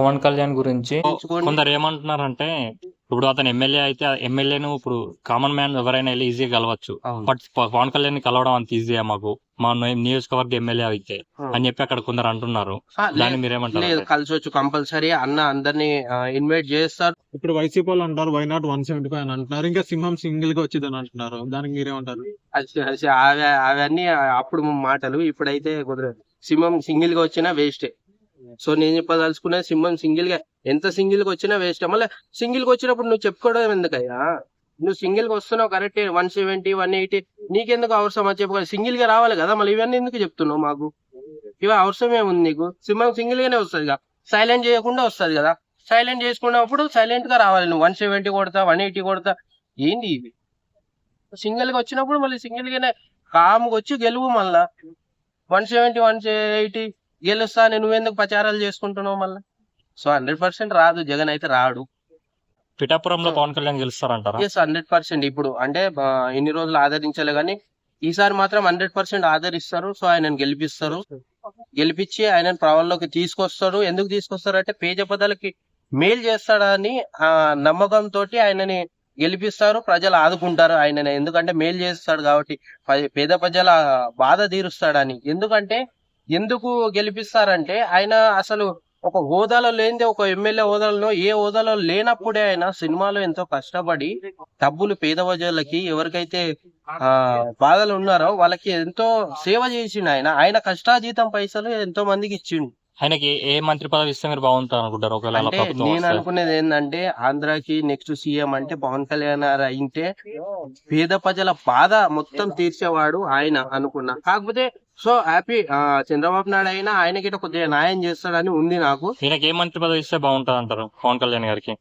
పవన్ కళ్యాణ్ గురించి. కొందరు ఏమంటున్నారంటే ఇప్పుడు అతను ఎమ్మెల్యే అయితే ఎమ్మెల్యేను ఇప్పుడు కామన్ మ్యాన్ ఎవరైనా వెళ్ళి ఈజీగా కలవచ్చు. బట్ పవన్ కళ్యాణ్ని కలవడం అంత ఈజీయా మాకు. మా నియోజకవర్గ ఎమ్మెల్యే అయితే. అని చెప్పి అక్కడ కొందరు అంటున్నారు. దాన్ని మీరేమంటారు లేదు కలిసొచ్చు కంపల్సరీ. అన్న అందరినీ ఇన్వైట్ చేస్తారు. ఇప్పుడు వైసీపీ వాళ్ళు అంటారు why not one seventy five అని అంటున్నారు. ఇంకా సింహం సింగిల్గా వచ్చిందని అంటున్నారు. దానికి మీరేమంటారు? అవన్నీ అప్పుడు మాటలు. ఇప్పుడైతే కుదరదు. సింహం సింగిల్గా వచ్చినా వేస్టే సో నేను చెప్పదలుచుకునే సింహం సింగిల్గా ఎంత సింగిల్గా వచ్చినా వేస్ట్. మళ్ళీ సింగిల్గా వచ్చినప్పుడు నువ్వు చెప్పుకోవడం ఎందుకయ్యా? నువ్వు సింగిల్గా వస్తున్నావు correct. One seventy one eighty. నీకెందుకు అవసరం అని చెప్పుకో సింగిల్గా రావాలి కదా. మళ్ళీ ఇవన్నీ ఎందుకు చెప్తున్నావు మాకు? ఇవి అవసరం ఏముంది నీకు. సింహం సింగిల్ గానే వస్తుంది కదా. సైలెంట్ చేయకుండా వస్తుంది కదా. సైలెంట్ చేసుకున్నప్పుడు సైలెంట్గా రావాలి నువ్వు. వన్ సెవెంటీ కొడతా వన్ ఎయిటీ కొడతా. ఏంటి ఇవి? సింగిల్గా వచ్చినప్పుడు మళ్ళీ సింగిల్ గానే కాముగా వచ్చి గెలువు మళ్ళా. One seventy one eighty. గెలుస్తా అని నువ్వెందుకు ప్రచారాలు చేసుకుంటున్నావు మళ్ళా? సో హండ్రెడ్ పర్సెంట్ రాదు. జగన్ అయితే రాడు. పిఠాపురంలో పవన్ కళ్యాణ్ గెలుస్తారంటారా? ఎస్ హండ్రెడ్ పర్సెంట్ ఇప్పుడు అంటే ఆ, ఇన్ని రోజులు ఆదరించలే కానీ ఈసారి మాత్రం హండ్రెడ్ పర్సెంట్ ఆదరిస్తారు. సో ఆయనను గెలిపిస్తారు. గెలిపించి ఆయనను ప్రవల్లోకి తీసుకొస్తారు. ఎందుకు తీసుకొస్తారు అంటే పేద పదాలకి మేలు చేస్తాడని ఆ నమ్మకంతో ఆయనని గెలిపిస్తారు. ప్రజలు ఆదుకుంటారు ఆయనని. ఎందుకంటే మేలు చేస్తాడు కాబట్టి పేద ప్రజల బాధ తీరుస్తాడని. ఎందుకంటే ఎందుకు గెలిపిస్తారంటే ఆయన అసలు ఒక హోదాలో లేనిదే ఒక ఎమ్మెల్యే హోదాలో ఏ హోదాలో లేనప్పుడే ఆయన సినిమాలో ఎంతో కష్టపడి డబ్బులు పేద ప్రజలకి ఎవరికైతే ఆ బాధలు ఉన్నారో వాళ్ళకి ఎంతో సేవ చేసిండు ఆయన. ఆయన కష్టాజీతం పైసలు ఎంతో మందికి ఇచ్చిండు. ఆయనకి ఏ- మంత్రి పదవి ఇస్తే మీరు బాగుంటారు అనుకుంటారు ఒకవేళ నేను? అనుకునేది ఏంటంటే ఆంధ్రాకి నెక్స్ట్ సీఎం అంటే పవన్ కళ్యాణ్ గారు అయింటే పేద ప్రజల బాధ మొత్తం తీర్చేవాడు ఆయన అనుకున్నా. కాకపోతే సో హ్యాపీ. చంద్రబాబు నాయుడు అయినా ఆయనకి ఇట్లా కొద్దిగా న్యాయం చేస్తాడని ఉంది నాకు. ఈయనకి ఏ మంత్రి పదవి ఇస్తే బాగుంటది అంటారు పవన్ కళ్యాణ్ గారికి?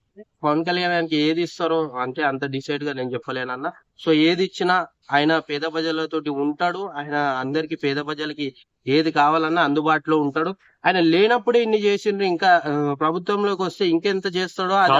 పవన్ కళ్యాణ్ గారికి ఏది ఇస్తారో అంటే అంత డిసైడ్గా నేను చెప్పలేనన్నా. సో ఏది ఇచ్చినా ఆయన పేద ప్రజలతోటి ఉంటాడు. ఆయన అందరికి పేద ప్రజలకి ఏది కావాలన్నా అందుబాటులో ఉంటాడు. ఆయన లేనప్పుడే ఇన్ని చేసిండ్రు. ఇంకా ప్రభుత్వంలోకి వస్తే ఇంకెంత చేస్తాడో అది